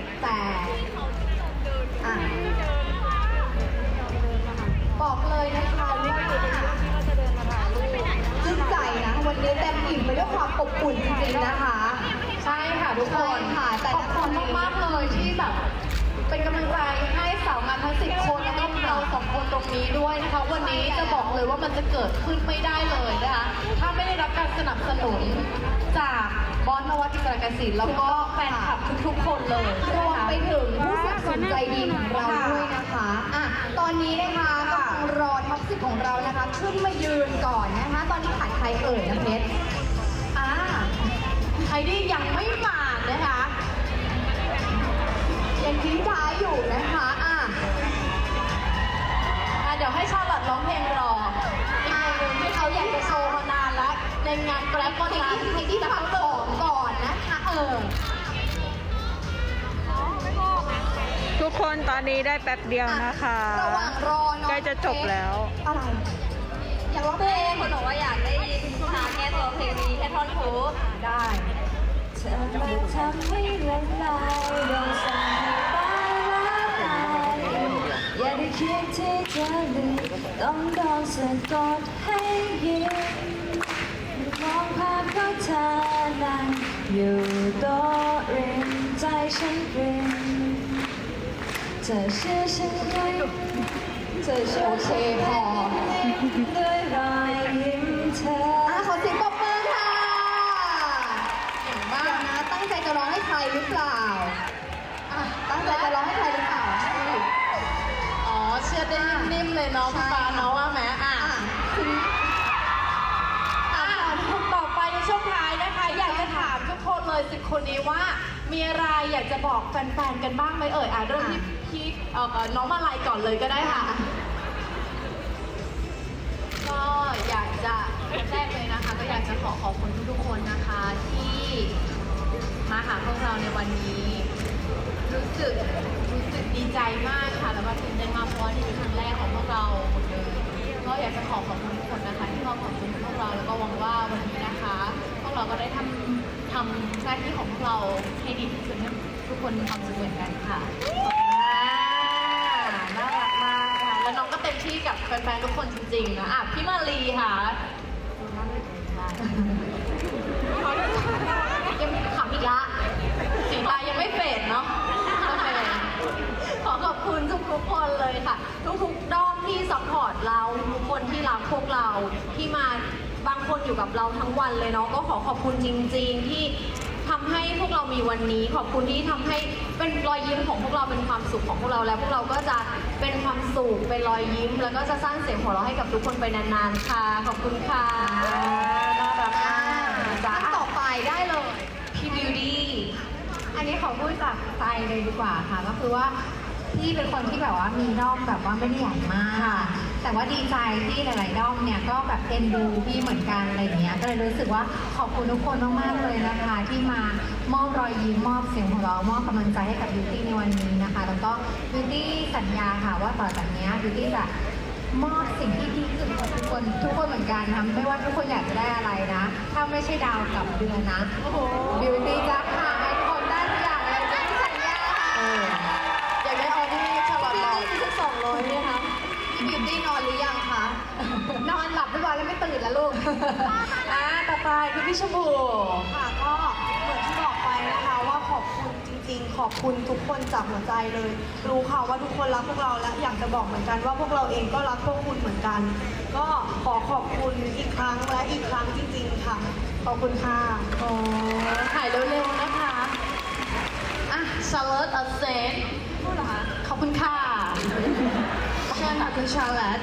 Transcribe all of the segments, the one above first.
แบบแปลกๆอะบอกเลยนะคะว่าชื่นใจนะ วันนี้เต็มอิ่มไปด้วยความอบอุ่นจริงๆนะคะ ใช่ค่ะทุกคน ใช่ค่ะแต่ขอบคุณมากๆเลยที่แบบ เป็นกำลังใจให้สาวงามทั้งสิบคนแล้วก็เราสองคนตรงนี้ด้วยนะคะ วันนี้จะบอกเลยว่ามันจะเกิดขึ้นไม่ได้เลยนะคะถ้าไม่ได้รับการสนับสนุนจากบอสนวัตกิจการเกษตรแล้วก็แฟนคลับทุกๆ คนเลยรวมไปถึงผู้สนับสนุนใจดีของเราด้วยนะคะอะตอนนี้นะคะก็คงรอท็อปสิของเรานะคะ ขึ้นมายืนก่อนนะคะ ตอนนี้ขาดใครเอ่ยนะเพชรอ่าใครที่ยังไม่มานะคะ ทิ้งท้ายอยู่นะคะอะอะเดี๋ยวให้ชาลอตร้องเพลงรออีกเพลงหนึ่งที่เขาอยากจะโชว์มานานแล้วในงานแกร็บวันที่นั้นที่ที่ที่ฟังของก่อนนะคะเออทุกคนตอนนี้ได้แป๊บเดียวนะคะ ระหว่างรอเนาะใกล้จะจบแล้ว อะไรอยากร้องเพลงคนบอกว่าอยากได้ยินชาแก้ตัวเพลงนี้แค่ท่อนฮุกได้ เธอมาทำให้ละลายโดนสั่งให้ตายละลายอย่าได้ คิดที่จะลืมต้องโดนสะกดให้ยิ้มมองภาพของเธอนั้นอยู่โต๊ะริมใจฉันปริมเธอเชื่อฉันไหมเธอเชื่อโอเคพอด้วยรอยยิ้มเธออะขอเสียงปรบมือค่ะเก่งมากนะตั้งใจจะร้องให้ใครหรือเปล่าอะตั้งใจจะร้องให้ใครหรือเปล่า อ๋อ เชื่อได้นิ่มๆเลยเนาะพี่ปาเนาะว่าแหมอะอะถึงอะต่อไปในช่วงท้ายนะคะ อยากจะถามทุกคนเลยสิบคนนี้ว่า มีอะไรอยากจะบอกแฟนๆกันบ้างไหมเอ่ยอะเริ่มที่พี่เอ่อเอ่อน้องมาลายก่อนเลยก็ได้ค่ะ ก็อยากจะแรกเลยนะคะ ก็อยากจะขอขอบคุณทุกๆคนนะคะ ที่มาหาพวกเราในวันนี้ รู้สึกรู้สึกดีใจมาก ราะว่านี่เป็นครั้งแรกของพวกเราหมดเลยก็อยากจะขอขอบคุณทุกคนนะคะ ที่มาขอบคุณพวกเราแล้วก็หวังว่าวันนี้นะคะ พวกเราก็ได้ทำทำหน้าที่ของพวกเราให้ดีที่สุดให้ทุกคนมีความสุขเหมือนกันค่ะอ่าน่ารักมากค่ะแล้วน้องก็เต็มที่กับแฟนๆทุกคนจริงๆนะอะพี่มาลีค่ะ วันเลยเนาะก็ขอขอบคุณจริง ๆ ที่ทำให้พวกเรามีวันนี้ ขอบคุณที่ทำให้เป็นรอยยิ้มของพวกเราเป็นความสุขของพวกเราแล้วพวกเราก็จะเป็นความสุขเป็นรอยยิ้ม แล้วก็จะสร้างเสียงหัวเราะให้กับทุกคนไปนานๆค่ะ ขอบคุณค่ะน่ารักอ่ามากจ้าท่านต่อไปได้เลยพี่บิวตี้อันนี้ขอพูดจากใจเลยดีกว่าค่ะ ก็คือว่าพี่เป็นคนที่แบบว่ามีด้อมแบบว่าไม่ได้ใหญ่มาก แต่ว่าดีใจที่หลายๆด้อมเนี่ยก็แบบเอ็นดูพี่เหมือนกันอะไรเงี้ยก็เลยรู้สึกว่าขอบคุณทุกคนมากๆเลยนะคะ ที่มามอบรอยยิ้มมอบเสียงของเราะมอบกำลังใจให้กับบิวตี้ในวันนี้นะคะ แล้วก็บิวตี้สัญญาค่ะว่าต่อจากเนี้บิวตี้จะมอบสิ่งที่ดีที่สุดกับทุกคนทุกคนเหมือนกันนะไม่ว่าทุกคนอยากจะได้อะไรนะ ถ้าไม่ใช่ดาวกับเดือนนะบิวตี้จะหา อ่าต่อไปคือพี่ชมพูค่ะก็เหมือนที่บอกไปนะคะว่าขอบคุณจริง ๆ ขอบคุณทุกคนจากหัวใจเลย รู้ค่ะว่าทุกคนรักพวกเราและอยากจะบอกเหมือนกันว่าพวกเราเองก็รักพวกคุณเหมือนกัน ก็ขอขอบคุณอีกครั้งและอีกครั้งจริง ๆ ค่ะ ขอบคุณค่ะโอ้ถ่ายเร็วๆนะคะอะชาร์ลอตอัลเซนพูดเหรอคะขอบคุณค่ะเชิญค่ะคุณชาร์ลอต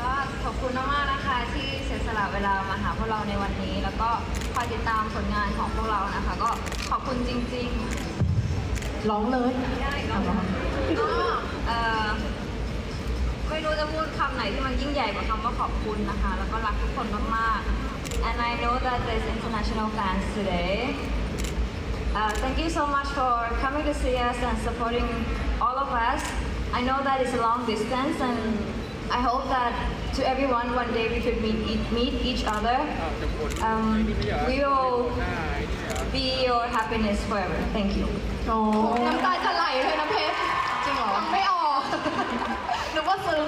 ก็ขอบคุณมากๆนะคะที่ ละเวลามาหาพวกเราในวันนี้ แล้วก็คอยติดตามผลงานของพวกเรานะคะ ก็ขอบคุณจริงๆร้องเลยได้ก็ก็เอ่อไม่รู้จะพูดคำไหนที่มันยิ่งใหญ่กว่าคำว่าขอบคุณนะคะ แล้วก็รักทุกคนมากๆ and I know that there's international fans today uh, thank you so much for coming to see us and supporting all of us I know that it's a long distance and I hope that to everyone one day we could meet each, meet each other. Um, we will be your happiness forever. Thank you. โอ้น้ำตาจะไหลเลยนะเพชรจริงเหรอฟังไม่ออก นึกว่าซึ้ง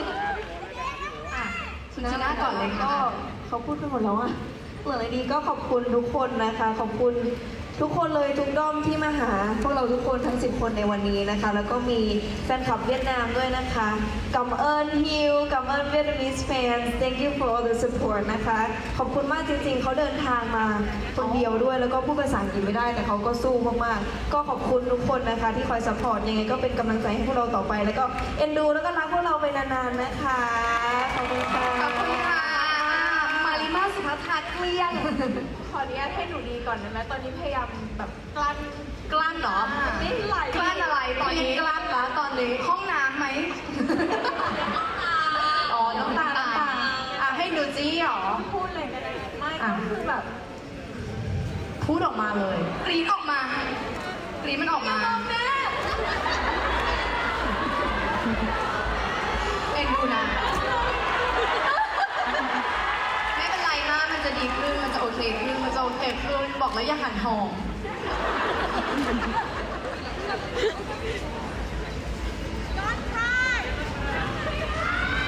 อะคุณชนะก่อนเลยก็ค่ะเขาพูดไปหมดแล้วอะเหมือนอะไรดีก็ขอบคุณทุกคนนะคะ ขอบคุณ ทุกคนเลยทุกด้อมที่มาหา พวกเราทุกคนทั้ง 10 คนในวันนี้นะคะ แล้วก็มีแฟนคลับเวียดนามด้วยนะคะกัมเอิญฮิวกัมเอิญเวียดนาม s fans thank you for all the support นะคะ ขอบคุณมากจริงๆ เขาเดินทางมาคนเดียวด้วย แล้วก็พูดภาษาอังกฤษไม่ได้แต่เขาก็สู้มากๆ ก็ขอบคุณทุกคนนะคะ ที่คอย support ยังไงก็เป็นกำลังใจให้พวกเราต่อไป แล้วก็เอ็นดูแล้วก็รักพวกเราไปนานๆนะคะขอบคุณค่ะาสุภัทราเกลี้ยง ขออนุญาตให้หนูดีก่อนได้ไหมตอนนี้พยายามแบบกลั้นกลั้นเหรอไม่ไหลกลั้นอะไรตอนนี้กลั้นแล้วตอนนี้ห้องน้ำไหมอ๋อน้ำตาน้ำตาอะให้ดูจี้เหรอ พูดเลยก็ได้ไม่อะก็คือแบบ พูดออกมาเลยกรีดออกมากรีดมันออกมาเอ็นดูนะ ไม่เป็นไรมาก มันจะดีขึ้น มันจะโอเคขึ้น มันจะโอเค คือบอก แล้วอย่าหันหอม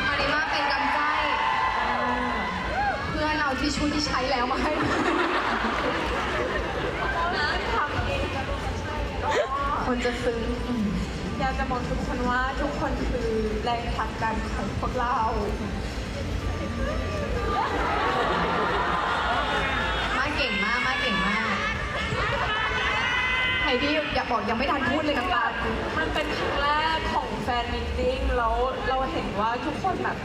มาริมาเป็นกำใจเพื่อนเอาทิชชู่ที่ใช้แล้วมาให้ทำเองจะรู้ใช่ก็คนจะซึ้งอยากจะบอกทุกคนว่าทุกคนคือแรงผลักดันของพวกเรา มาเก่งมากมาเก่งมาก ไฮดี้อย่าบอกยังไม่ทันพูดเลยน้ำตามันเป็นครั้งแรกของแฟนมิทติ้งแล้วเราเห็นว่าทุกคนแบบ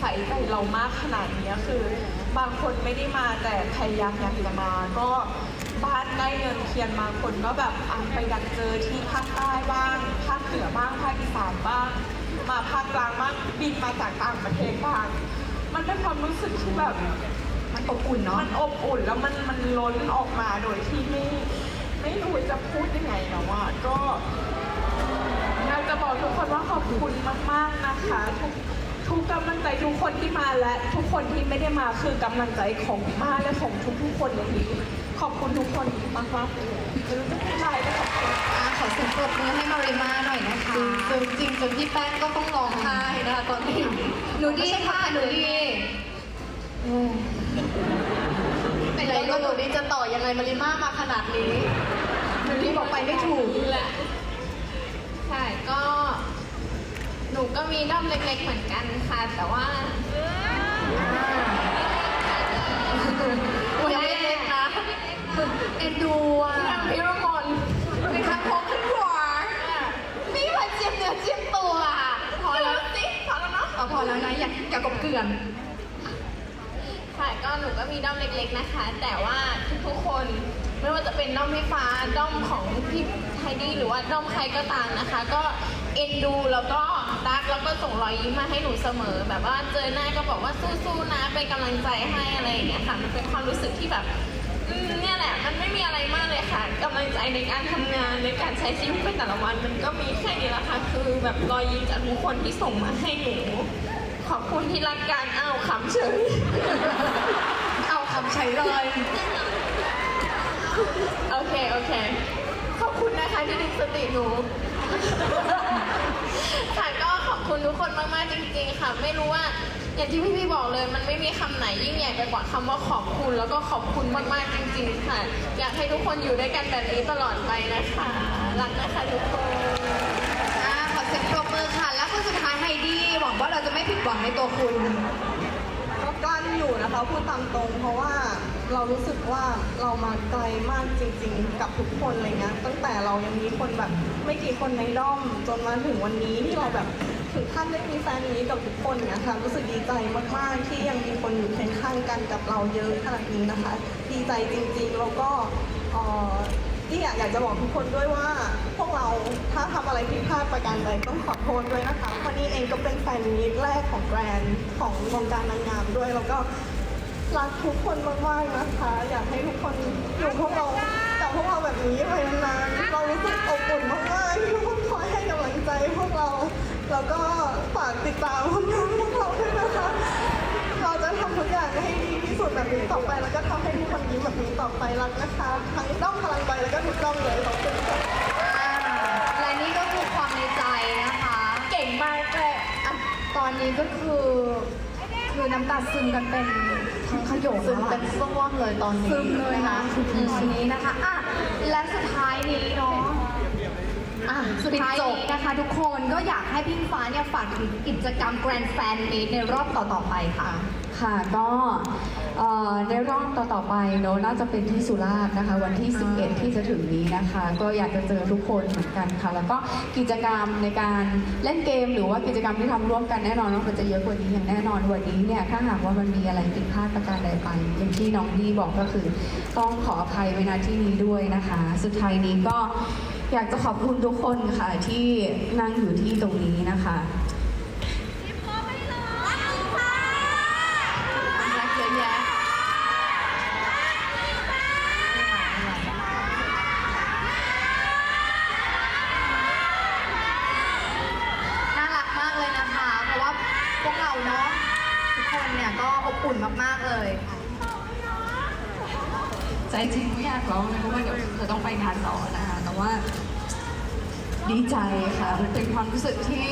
ใส่ใจเรามากขนาดนี้คือบางคนไม่ได้มาแต่พยายามอยากจะมาก็บ้านใกล้เรือนเคียนบางคนก็แบบอะไปดักเจอที่ภาคใต้บ้างภาคเหนือบ้างภาคอีสานบ้าง มาภาคกลางบ้างบินมาจากต่างประเทศบ้างมันเป็นความรู้สึกที่แบบมันอบอุ่นเนาะมันอบอุ่นแล้วมันมันล้นออกมาโดยที่ไม่ไม่รู้จะ พูดยังไงแล้วอะก็อยากจะบอกทุกคนว่าขอบคุณมาก ๆนะคะ ทุกทุกกำลังใจทุกคนที่มาและ ทุกคนที่ไม่ได้มาคือกำลังใจของมาและของทุกๆคนในนี้ ขอบคุณทุกคนมากมากๆเลยไม่รู้จะพูดอะไรก็ขอบคุณอะขอเสียงปรบมือให้มาริมาหน่อยนะคะซึ้งจริงจนพี่แป้งก็ต้องร้องไห้นะคะตอนนี้หนูดีค่ะหนูดีเป็นไรก็หนูดีจะต่อยังไงมาริมามาขนาดนี้ หนูดีบอกไปไม่ถูกแหละใช่ก็ หนูก็มีด้อมเล็กๆเหมือนกันค่ะ แต่ว่ายังไม่เล็กนะเอ็นดูอะพี่รมนเป็นคางคกขึ้นหัวมีผัดเจียมเนื้อเจียมตัวอะพอแล้วสิพอแล้วเนาะเอาพอแล้วนะอย่าอย่ากบเกลื่อนค่ะก็หนูก็มีด้อมเล็กๆนะคะ แต่ว่า ไม่ว่าจะเป็นด้อมพี่ฟ้าด้อมของพี่ไฮดี้หรือว่าด้อมใครก็ตามนะคะ ก็เอ็นดูแล้วก็รักแล้วก็ส่งรอยยิ้มมาให้หนูเสมอ แบบว่าเจอหน้าก็บอกว่าสู้ๆนะเป็นกำลังใจให้อะไรอย่างเงี้ยค่ะมันเป็นความรู้สึกที่แบบอืมเนี่ยแหละมันไม่มีอะไรมากเลยค่ะกำลังใจในการทำงานในการใช้ชีวิตในแต่ละวัน มันก็มีแค่นี้ละค่ะคือแบบรอยยิ้มจากทุกคนที่ส่งมาให้หนู ขอบคุณที่รักกันอ้าวขำเฉย เอาคำใช้เลย โอเค โอเค ขอบคุณนะคะที่ดึงสติหนู ค่ะก็ขอบคุณทุกคนมากๆจริง ๆ ค่ะ ไม่รู้ว่าอย่างที่พี่ๆบอกเลย มันไม่มีคำไหนยิ่งใหญ่ไปกว่าคำว่าขอบคุณ แล้วก็ขอบคุณมากๆจริง ๆ ค่ะ อยากให้ทุกคนอยู่ด้วยกันแบบนี้ตลอดไปนะคะรักนะคะทุกคน อะขอเสียงปรบมือค่ะ แล้วคนสุดท้ายไฮดี้หวังว่าเราจะไม่ผิดหวังในตัวคุณ ก็กลั้นอยู่นะคะพูดตามตรงเพราะว่า เรารู้สึกว่าเรามาไกลมากจริง ๆ กับทุกคนอะไรเงี้ยตั้งแต่เรายังมีคนแบบไม่กี่คนในด้อมจนมาถึงวันนี้ที่เราแบบถึงขั้นได้มีแฟนนี้กับทุกคนเนี่ยค่ะรู้สึกดีใจมากๆ ที่ยังมีคนอยู่เคียงข้างกันกับเราเยอะขนาดนี้นะคะ ดีใจจริงๆแล้วก็เอ่อที่อยากอยากจะบอกทุกคนด้วยว่า พวกเราถ้าทำอะไรผิดพลาดประการใดต้องขอโทษด้วยนะคะวันนี้เองก็เป็นแฟนมีตแรกของแกรนด์ของวงการนางงามด้วยแล้วก็ รักทุกคนมากมากนะคะ อยากให้ทุกคนอยู่พวกเรากับพวกเราแบบนี้ไปนานๆเรารู้สึกอบอุ่นมากๆที่ทุกคนคอยให้กำลังใจพวกเราแล้วก็ฝากติดตามพวกเราด้วยนะคะ เราจะทำทุกอย่างให้ดีที่สุดแบบนี้ต่อไป แล้วก็ทำให้ทุกคนยิ้มแบบนี้ต่อไปรักนะคะ ทั้งต้องพลังไปแล้วก็ถูกต้องเลยขอบคุณค่ะ อ่าและนี่ก็คือความในใจนะคะ เก่งมากเลยอ่ตอนนี้ก็คือ คือน้ำตาซึมกันเป็น ทั้งขยงซึมแล้วอะเป็นซ่วงเลยตอนนี้ซึมเลยนะตอนนี้นะคะอะและสุดท้ายนี้เนาะอะสุดท้ายนี้นะคะ ทุกคนก็อยากให้พี่ฟ้าเนี่ยฝากถึงกิจกรรม Grand Fan Meet ในรอบต่อๆไปค่ะ ค่ะก็เอ่อ ในรอบต่อๆไปเนอะน่าจะเป็นที่สุราษฎร์นะคะ วันที่ 11 ที่จะถึงนี้นะคะ ก็อยากจะเจอทุกคนเหมือนกันค่ะ แล้วก็กิจกรรมในการเล่นเกม หรือว่ากิจกรรมที่ทำร่วมกันแน่นอนว่ามันจะเยอะกว่านี้อย่างแน่นอนวันนี้เนี่ยถ้าหากว่ามันมีอะไรผิดพลาดประการใดไป อย่างที่น้องดีบอกก็คือ ต้องขออภัยไว้ณที่นี้ด้วยนะคะ สุดท้ายนี้ก็อยากจะขอบคุณทุกคนค่ะที่นั่งอยู่ที่ตรงนี้นะคะ รักเยอะแยะน่ารักมากเลยนะคะ เพราะว่าพวกเราเนาะทุกคนเนี่ยก็ อบอุ่นมากๆเลย ใจจริงไม่อยากร้องเลยเพราะว่าเดี๋ยวจะต้องไปงานต่อนะคะแต่ว่า ดีใจค่ะ มันเป็นความรู้สึกที่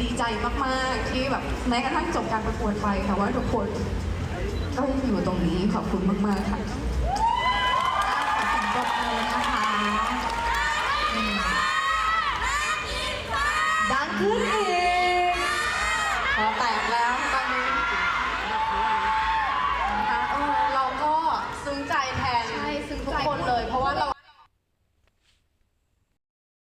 ดีใจมากๆที่แบบแม้กระทั่งจบการประกวดไปค่ะว่าทุกคนก็ยังอยู่ตรงนี้ขอบคุณมากๆค่ะขอเสียงปรบมือนะคะอืมดังขึ้นอีก